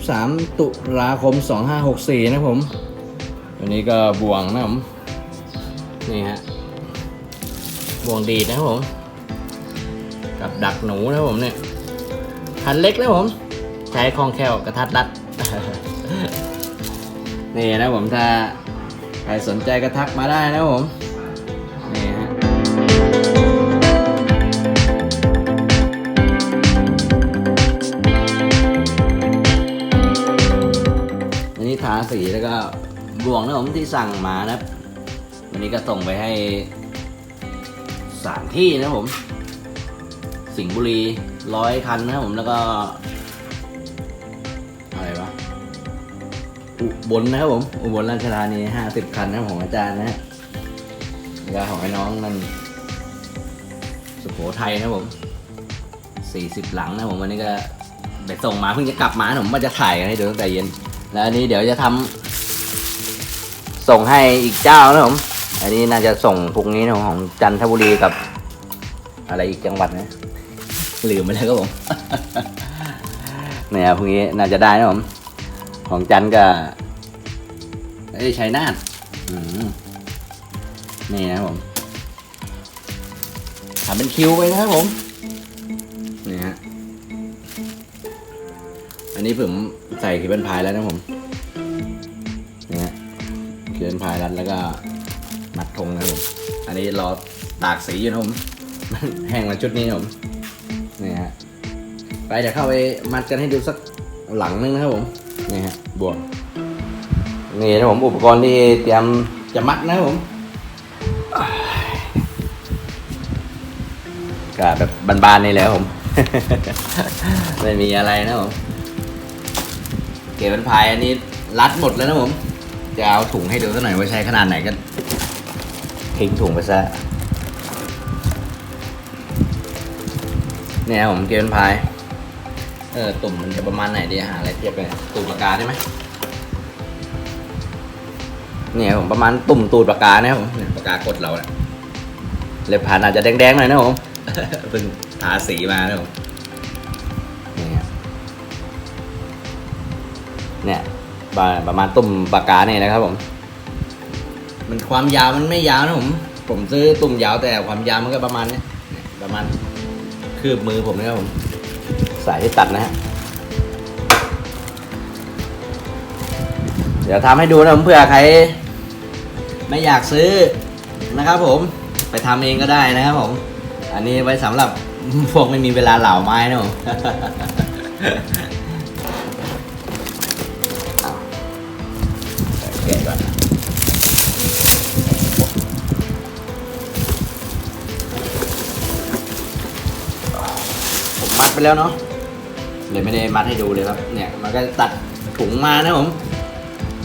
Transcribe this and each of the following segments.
13 ตุลาคม 2564 นะผมวันนี้ก็บ่วงนะผม นี่ฮะ บ่วงดีดนะผม กับดักหนูนะผมเนี่ยคันเล็กนะผม ใช้คล่องแคล่วกระทัดรัด นี่นะผมถ้าใครสนใจก็ทักมาได้นะผม บ่วงนะผมที่สั่งมานะวันนี้ก็ส่งไปให้สามที่นะผม สิงห์บุรีร้อยคันนะผมแล้วก็ อะไรวะอุบลนะครับผม อุบลราชธานีห้าสิบคันนะของอาจารย์นะฮะแล้วก็ของไอ้น้องนั่นสุโขทัยนะผมสี่สิบหลังนะผมวันนี้ก็ไปส่งมาเพิ่งจะกลับมาผมว่าจะถ่ายให้ดูตั้งแต่เย็น แล้วอันนี้เดี๋ยวจะทำ ส่งให้อีกเจ้านะผม อันนี้น่าจะส่งพรุ่งนี้นะของจันทบุรีกับ อะไรอีกจังหวัดนะลืมไปแล้วครับผม เนี่ยพรุ่งนี้น่าจะได้นะผม ของจันกับไอ้ยชัยนาทนี่นะครับผมทำเป็นคิวไปนะครับผมนี่ฮะอันนี้ผมใส่ขีเป็นพายแล้วนะผม เป็นพายรัดแล้วก็มัดธงนะผม อันนี้รอตากสีอยู่นะผมแห้งมาชุดนี้นะผมนี่ฮะไปเดี๋ยวเข้าไปมัดกันให้ดูสักหลังนึงนะครับผมนี่ฮะบวงนี่นะผมอุปกรณ์ที่เตรียมจะมัดนะครับผมก็แบบบานๆนี่แหละผม ไม่มีอะไรนะผม เก็บเป็นพายอันนี้รัดหมดแล้วนะผม จะเอาถุงให้ดูสักหน่อยว่าใช้ขนาดไหนก็ทิ้งถุงไปซะ เนี่ยผมเก็บเป็นพาย เออตุ่มมันจะประมาณไหนดีหาอะไรเทียบกันตุ่มปากกาได้ไหมเนี่ยผมประมาณตุ่มตูดปากกานะผมเนี่ยปากกากดเราเนี่ยเล็บผ่านอาจจะแดงๆหน่อยนะผมเพิ่งทาสีมานะผมนี่ครับเนี่ย ประประมาณตุ่มปากกาเนี่ยนะครับผม มันความยาวมันไม่ยาวนะผม ผมซื้อตุ่มยาวแต่ความยาวมันก็ประมาณเนี้ยเนี่ยประมาณคืบมือผมนะครับผม สายที่ตัดนะฮะ เดี๋ยวทำให้ดูนะผมเผื่อใคร ไม่อยากซื้อนะครับผมไปทำเองก็ได้นะครับผม อันนี้ไว้สำหรับพวกไม่มีเวลาเหลาไม้นะผม กะก่อนผมมัดไปแล้วเนาะเลยไม่ได้มัดให้ดูเลยครับ เนี่ยมันก็ตัดถุงมานะผม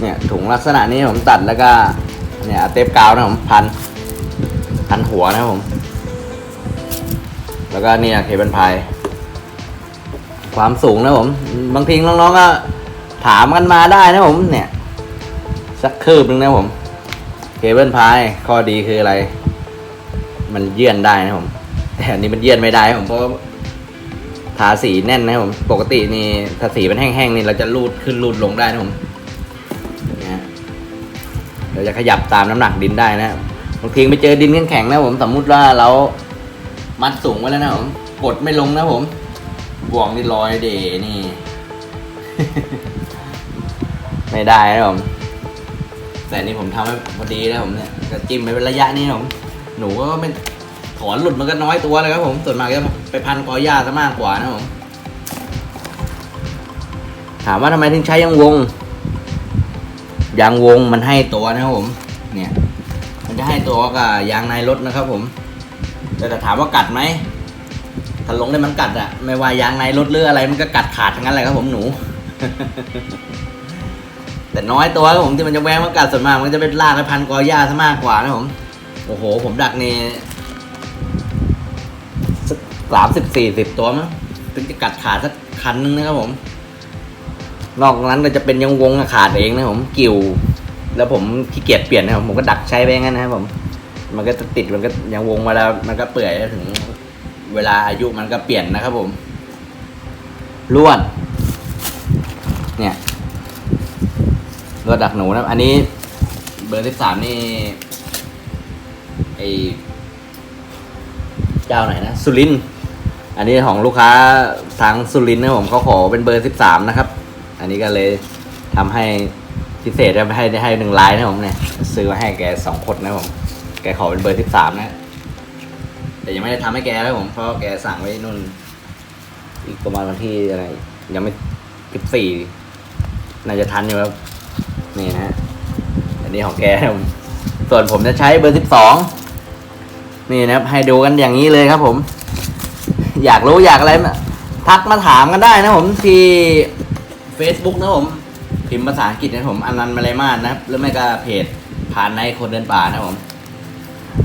เนี่ยถุงลักษณะนี้ผมตัดแล้วก็ เนี่ยเอาเทปกาวนะผมพัน พันหัวนะผม แล้วก็เนี่ยเคเบิลพายความสูงนะผม บางทีน้องๆก็ถามกันมาได้นะผม เนี่ย สักคืบนึงนะผมเคเบิลพายข้อดีคืออะไร มันเยื่อนได้นะผมแต่อันนี้มันเยื่อนไม่ได้ผมเพราะทาสีแน่นนะผมปกตินี่ถ้าสีมันแห้งๆนี่เราจะรูดขึ้นรูดลงได้นะผมนะเราจะขยับตามน้ำหนักดินได้นะบางทีไปเจอดินแข็งๆนะผมสมมุติว่าเรามัดสูงไว้แล้วนะผมกดไม่ลงนะผมบ่วงนี่ลอยเดนี่ ไม่ได้นะผม แต่นี่ผมทำให้พอดีนะผมเนี่ยก็จิ้มไปเป็นระยะนี้นะผมหนูก็ไม่ถอนหลุดมันก็น้อยตัวเลยครับผมส่วนมากจะไปพันกอหญ้าซะมากกว่านะผมถามว่าทำไมถึงใช้ยางวงยางวงมันให้ตัวนะครับผม เนี่ย มันจะให้ตัวกับยางในรถนะครับ ผม แต่แต่ถามว่ากัดไหมถ้าลงได้มันกัดอะไม่ว่ายางในรถหรืออะไรมันก็กัดขาดทั้งนั้นแหละครับผมหนู แต่น้อยตัวครับผมที่มันจะแวงมากัดส่วนมากมันจะเป็นลากไปพันกอหญ้าซะมากกว่านะผมโอ้โห ผมดักนี่สามสิบสี่สิบตัวมั้งถึงจะกัดขาดสักคันนึงนะครับผม นอกนั้นก็จะเป็นยังวงขาดเองนะผมกิ่วแล้วผมขี้เกียจเปลี่ยนนะครับผมก็ดักใช้ไปงั้นนะครับผม มันก็จะติดมันก็ยังวงมาแล้วมันก็เปื่อยถึง เวลาอายุมันก็เปลี่ยนนะครับผมลวด เนี่ย ลวดดักหนูนะครับ อันนี้เบอร์ที่สามนี่ไอเจ้าไหนนะ สุรินอันนี้ของลูกค้าทางสุรินนะผมเขาขอเป็นเบอร์สิบสามนะครับ อันนี้ก็เลยทำให้พิเศษนะให้ให้หนึ่งลายนะผมเนี่ยซื้อมาให้แกสองคนนะผม แกขอเป็นเบอร์สิบสามนะ แต่ยังไม่ได้ทำให้แกแล้วผมเพราะแกสั่งไว้นู่น อีกประมาณวันที่อะไร ยังไม่สิบสี่น่าจะทันอยู่ครับ นี่นะอันนี้ของแกนะผมส่วนผมจะใช้เบอร์สิบสองนี่นะครับให้ดูกันอย่างนี้เลยครับผม อยากรู้อยากอะไรมาทักมาถามกันได้นะผมที่ Facebook นะผมพิมพ์ภาษาอังกฤษนะผมอนันต์มาเลยมาสนะครับหรือไม่ก็เพจผ่านในคนเดินป่านะผม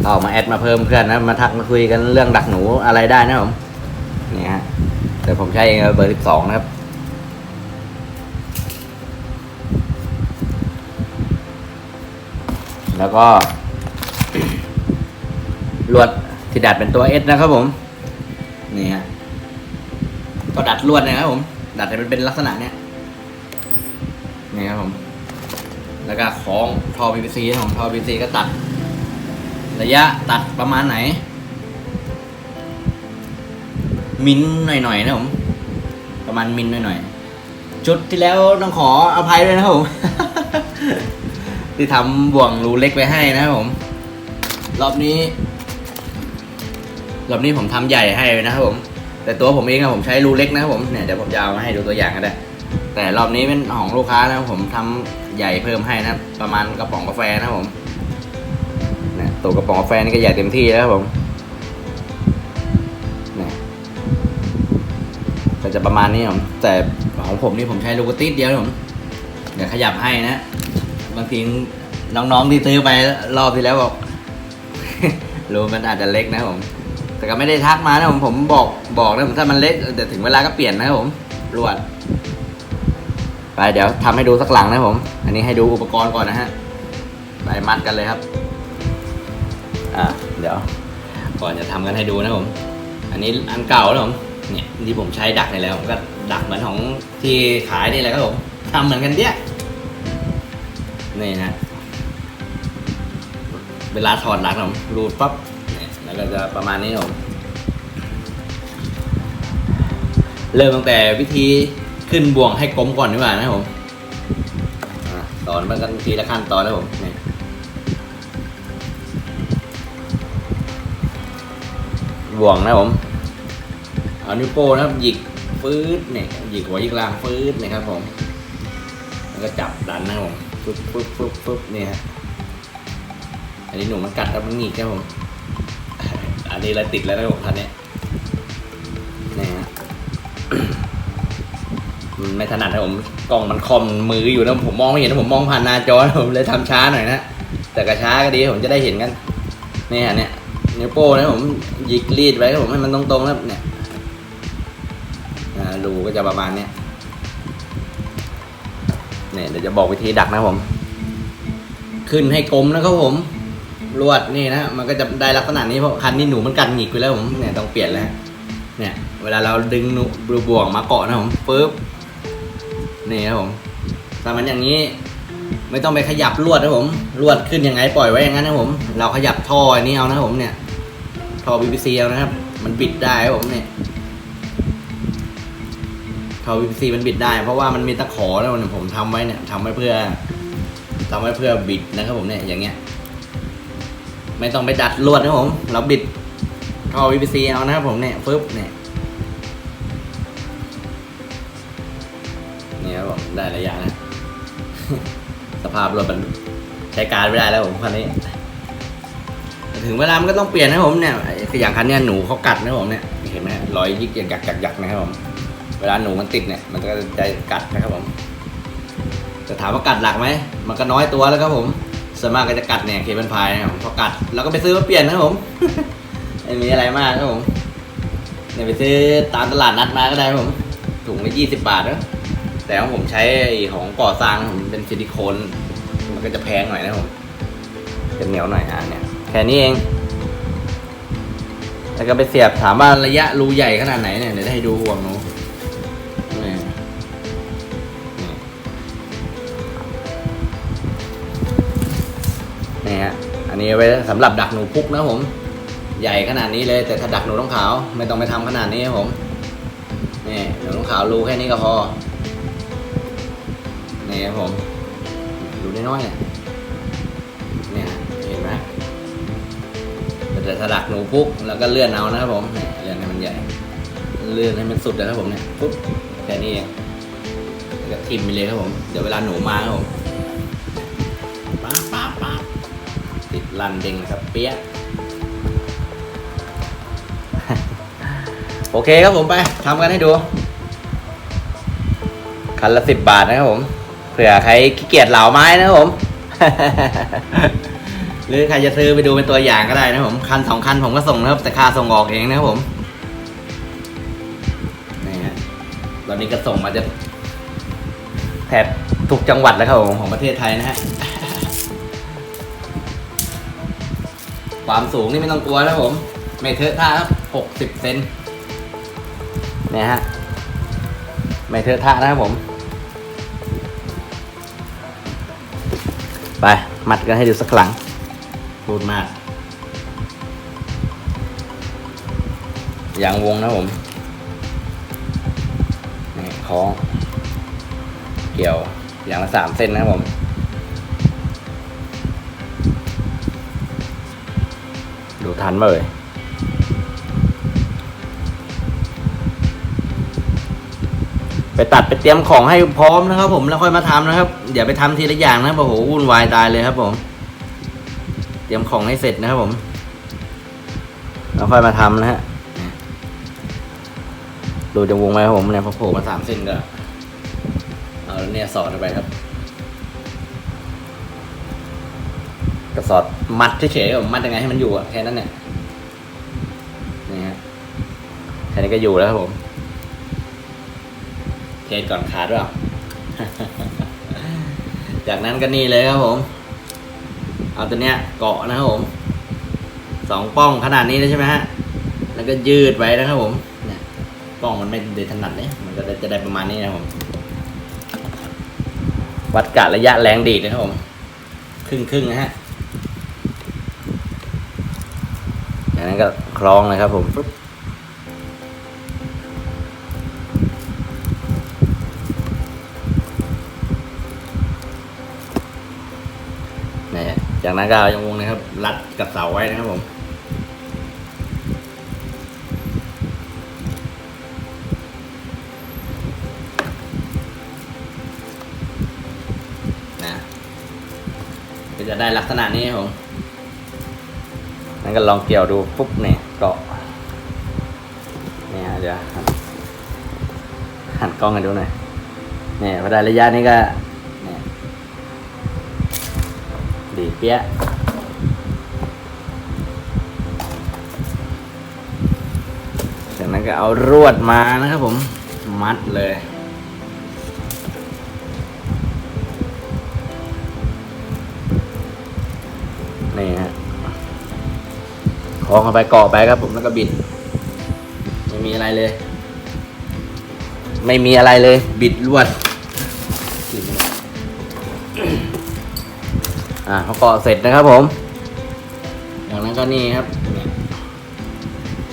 เอามาแอดมาเพิ่มเพื่อนนะมาทักมาคุยกันเรื่องดักหนูอะไรได้นะผมนี่ฮะแต่ผมใช้เบอร์สิบสองนะครับ แล้วก็ลวดที่ดัดเป็นตัวเอสนะครับผม นี่ฮะก็ดัดลวดนะครับผม ดัดให้มันเป็นลักษณะเนี้ยนี่ครับผม แล้วก็คล้องทอ PVC นะผมท่อ PVC ก็ตัด ระยะตัดประมาณไหน มิลหน่อยๆนะผม ประมาณมิลหน่อยๆชุดที่แล้วต้องขออภัยด้วยนะครับผม ที่ทำบ่วงรูเล็กไปให้นะครับผม รอบนี้ รอบนี้ผมทำใหญ่ให้นะครับผม แต่ตัวผมเองอะผมใช้รูเล็กนะครับผมเนี่ยเดี๋ยวผมจะเอามาให้ดูตัวอย่างก็ได้ แต่รอบนี้เป็นของลูกค้านะครับผมทำใหญ่เพิ่มให้นะประมาณกระป๋องกาแฟนะครับผมเนี่ยตัวกระป๋องกาแฟนี่ก็ใหญ่เต็มที่แล้วครับผมเนี่ยก็จะประมาณนี้ครับผมแต่ของผมนี่ผมใช้ลูกติดเดียวครับผมเดี๋ยวขยับให้นะ บางที น้องๆที่ซื้อไปรอบที่แล้วบอก รูมันอาจจะเล็กนะผม แต่ก็ไม่ได้ทักมานะผมผมบอกบอกนะผมถ้ามันเล็กแต่ถึงเวลาก็เปลี่ยนนะผมรวดไปเดี๋ยวทำให้ดูสักหลังนะผม อันนี้ให้ดูอุปกรณ์ก่อนนะฮะไปมัดกันเลยครับ อ่าเดี๋ยว ก่อนจะทำกันให้ดูนะผม อันนี้อันเก่าแล้วผมเนี่ยที่ผมใช้ดักในแล้วผมก็ดักเหมือนของที่ขายนี่แหละครับผมทำเหมือนกันเนี้ยนี่นะ เวลาถอดหลังผมรูดปั๊บเนี่ยแล้วก็จะประมาณนี้ผมเริ่มตั้งแต่วิธีขึ้นบ่วงให้กลมก่อนดีกว่านะผมสอนมากันทีละขั้นตอนแล้วผมนี่บ่วงนะผม เอานิ้วโป้นะครับหยิกฟืดเนี่ยหยิกหัวหยิกล่างฟืดเนี่ยครับผม แล้วก็จับดันนะผมฟึบฟึบฟึบฟึบเนี่ยฮะ อันนี้หนูมันกัดแล้วมันหงิกครับผม อันนี้อะไรติดแล้วนะผมทันนี้นี่ฮะไม่ถนัดนะผมกล้องมันคอมมืออยู่นะผมมองไม่เห็นนะผมมองผ่านหน้าจอผมเลยทำช้าหน่อยนะแต่ก็ช้าก็ดีผมจะได้เห็นกันนี่ฮะเนี่ยนิ้วโป้นะผมหยิกรีดไว้ครับผมให้มันตรงๆแล้วเนี่ยรูก็จะประมาณเนี้ยเนี่ยเดี๋ยวจะบอกวิธีดักนะผม ขึ้นให้กลมนะครับผม ลวดนี่นะมันก็จะได้ลักษณะนี้เพราะคันนี้หนูมันกัดหงิกไปแล้วผมเนี่ยต้องเปลี่ยนแล้วเนี่ยเวลาเราดึงหนูบ่วงมาเกาะนะผมปึ๊บนี่ครับผมถ้ามันอย่างนี้ไม่ต้องไปขยับลวดนะผมลวดขึ้นยังไงปล่อยไว้อย่างนั้นนะผม เราขยับท่ออันนี้เอานะผมเนี่ยท่อ PVC เอานะครับ มันบิดได้ครับผมเนี่ยท่อ PVC มันบิดได้ เพราะว่ามันมีตะขอแล้วเนี่ยผมทำไว้เนี่ยทำไว้เพื่อทำไว้เพื่อบิดนะครับผมเนี่ยอย่างเงี้ย ไม่ต้องไปดัดลวดนะผม เราบิดท่อ PVC เอานะครับผมเนี่ยปึ๊บเนี่ยนี่ครับผมได้ระยะนะ สภาพรถมันใช้การไม่ได้แล้วผมคันนี้ ถึงเวลามันก็ต้องเปลี่ยนนะผมเนี่ยไอ้อย่างคันนี้หนูเขากัดนะผมเนี่ยเห็นไหมรอยยิกยักยักยักนะครับผมเวลาหนูมันติดเนี่ย มันก็จะกัดนะครับผมจะถามว่ากัดหลักไหมมันก็น้อยตัวแล้วครับผม ส่วนมากก็จะกัดเนี่ยเคเป็นพายนะครับพอกัดเราก็ไปซื้อมาเปลี่ยนนะผมไม่มีอะไรมากครับผมเนี่ยไปซื้อตามตลาดนัดมาก็ได้ครับผมถุงละยี่สิบบาทนะแต่ของผมใช้ของก่อสร้างผมเป็นซิลิโคนมันก็จะแพงหน่อยนะผมจะเหนียวหน่อยอะเนี่ยแค่นี้เองแล้วก็ไปเสียบถามว่าระยะรูใหญ่ขนาดไหนเนี่ยเดี๋ยวให้ดูห่วงหนู นี้ไว้สำหรับดักหนูพุกนะผม ใหญ่ขนาดนี้เลย แต่ถ้าดักหนูต้องขาวไม่ต้องไปทำขนาดนี้ครับผมนี่หนูต้องขาวรูแค่นี้ก็พอนี่ครับผมรูน้อยๆเนี่ยเห็นไหมแต่ถ้าดักหนูพุกแล้วก็เลื่อนเอานะครับผมเลื่อนให้มันใหญ่เลื่อนให้มันสุดเลยครับผมเนี่ยปุ๊บแค่นี้เองแล้วก็ทิมไปเลยครับผม เดี๋ยวเวลาหนูมาครับผม ลันเด้งครับเปียะโอเคครับผมไปทำกันให้ดู คันละสิบบาทนะครับผม เผื่อใครขี้เกียจเหลาไม้นะครับผม หรือใครจะซื้อไปดูเป็นตัวอย่างก็ได้นะครับผม คันสองคันผมก็ส่งนะครับ แต่ค่าส่งออกเองนะครับผมนี่ฮะตอนนี้ก็ส่งมาจะแทบทุกจังหวัดแล้วครับผมของประเทศไทยนะฮะ ความสูงนี่ไม่ต้องกลัวนะครับผม ไม่เทอะท่าครับหกสิบเซนเนี่ยฮะ ไม่เทอะท่านะครับผม ไป มัดกันให้ดูสักครั้งพูดมาก อย่างวงนะผมนี่คล้อง เกี่ยวอย่างละสามเส้นนะครับผม ทันมาเลยไปตัดไปเตรียมของให้พร้อมนะครับ ผมแล้วค่อยมาทำนะครับอย่าไปทำทีละอย่างนะครับโอ้โหวุ่นวายตายเลยครับ ผม เตรียมของให้เสร็จนะครับ ผมแล้วค่อยมาทำนะฮะดูจากวงไหมครับผมเนี่ยพอโผล่มาสามเส้นก็เอาเนี่ยสอดไปครับ กระสอดมัดเฉยๆผมมัดยังไงให้มันอยู่อะแค่นั้นเนี่ยนี่ฮะแค่นี้ก็อยู่แล้วครับผม เทสก่อนขาดด้วยจากนั้นก็นี่เลยครับผม เอาตัวเนี้ยเกาะนะครับผมสองป้องขนาดนี้เลยใช่ไหมฮะ แล้วก็ยืดไว้นะครับผมเนี่ยกล้องมันไม่ได้ถนัดเนี่ยมันก็จะได้ประมาณนี้นะครับผม วัดกะระยะแรงดีดนะครับผม ครึ่งครึ่งๆนะฮะ จา กนั้นก็คล้องเลยครับผมปุ๊บนี่จากนั้นก็เอายังวงนะครับ รัดกับเสาไว้นะครับผมนะก็จะได้ลักษณะนี้ครับผม นั่นก็ลองเกี่ยวดูปุ๊บเนี่ยเกาะเนี่ยเดี๋ยวหันหันกล้องกันดูหน่อยเนี่ยพอได้ระยะนี้ก็เนี่ยดีเปี้ยจากนั้นก็เอารวดมานะครับผมมัดเลย องเข้าไปเกาะไปครับ ผมแล้วก็บิด ไม่มีอะไรเลย ไม่มีอะไรเลย บิดลวดอ่าพอเกาะเสร็จนะครับผมจากนั้นก็นี่ครับ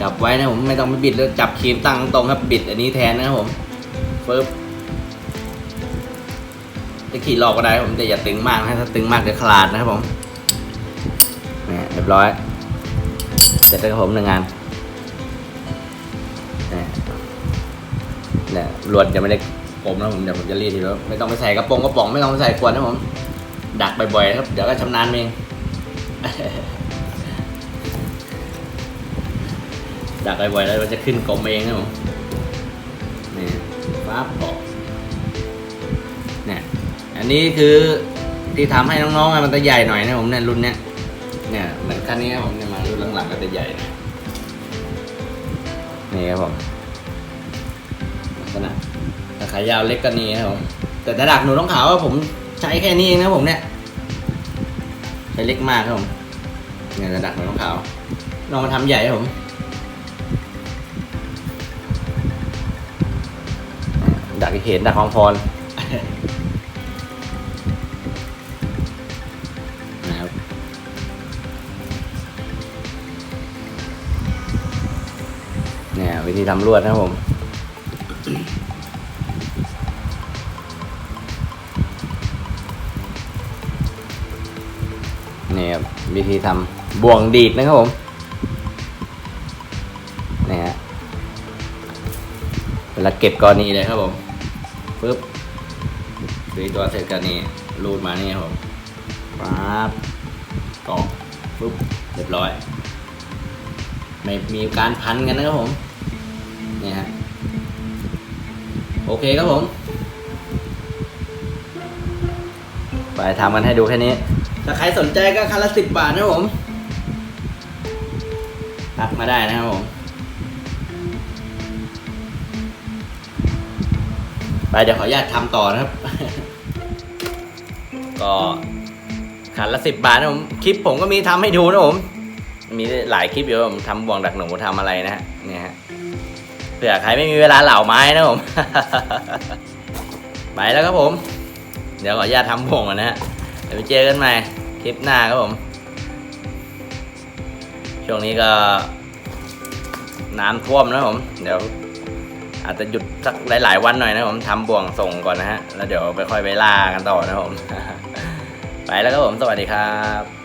จับไว้นะผมไม่ต้องไปบิดแล้วจับครีมตั้งตรงครับบิดอันนี้แทนนะครับผมปึ๊บจะขี่หลอกก็ได้ผมแต่อย่าตึงมากนะถ้าตึงมากเดี๋ยวขาดนะครับผมเนี่ยเรียบร้อย เสร็จแล้วครับผมหนึ่งงานเนี่ยรวดจะไม่ได้ผมนะผมเดี๋ยวผมจะรีดทีแล้วไม่ต้องไปใส่กระโปรงกระป๋องไม่ต้องไปใส่ขวดนะผม ดักบ่อยๆครับ เดี๋ยวก็ชำนาญเองดักบ่อยๆแล้วมันจะขึ้นกลมเองนะผมนี่ฟ้าปอกเนี่ยอันนี้คือที่ทำให้น้องๆมันจะใหญ่หน่อยนะผมเนี่ยรุ่นเนี้ยเนี่ยเหมือนคันนี้ครับผมเนี่ย หลังๆก็จะใหญ่หน่อยนี่ครับผมลักษณะถ้าขายาวเล็กก็นี่ครับผมแต่ถ้าดักหนูต้องขาวว่าผมใช้แค่นี้เองนะผมเนี่ยใช้เล็กมากครับผมเนี่ยแต่ดักหนูต้องขาวลองมาทำใหญ่ครับผมดักอีกเห็นดักของพร วิธีทำลวดนะครับผมนี่ครับวิธีทำบ่วงดีดนะครับผมนี่ฮะเวลาเก็บกรณีเลยครับผมปึ๊บซื้อตัวเสร็จกันนี่รูดมานี่ครับผมปั๊บกรอกปึ๊บเรียบร้อย ไม่มีการพันกันนะครับผม นี่ฮะโอเคครับผมไปทำกันให้ดูแค่นี้ ถ้าใครสนใจก็คันละสิบบาทนะผมทักมาได้นะครับผมไปเดี๋ยวขออนุญาตทำต่อนะครับ ก็คันละสิบบาทนะผม คลิปผมก็มีทำให้ดูนะผม มีหลายคลิปอยู่ผมทำบ่วงดักหนูทำอะไรนะฮะเนี่ยฮะ เผื่อใครไม่มีเวลาเหล่าไม้นะผม ไปแล้วครับผม เดี๋ยวขออนุญาตทำบ่วงก่อนนะฮะเดี๋ยวไปเจอกันใหม่คลิปหน้าครับผม ช่วงนี้ก็น้ำท่วมนะผม เดี๋ยวอาจจะหยุดสักหลาย ๆ วันหน่อยนะผมทำบ่วงส่งก่อนนะฮะ แล้วเดี๋ยวไปค่อยไปล่ากันต่อนะผม ไปแล้วครับผม สวัสดีครับ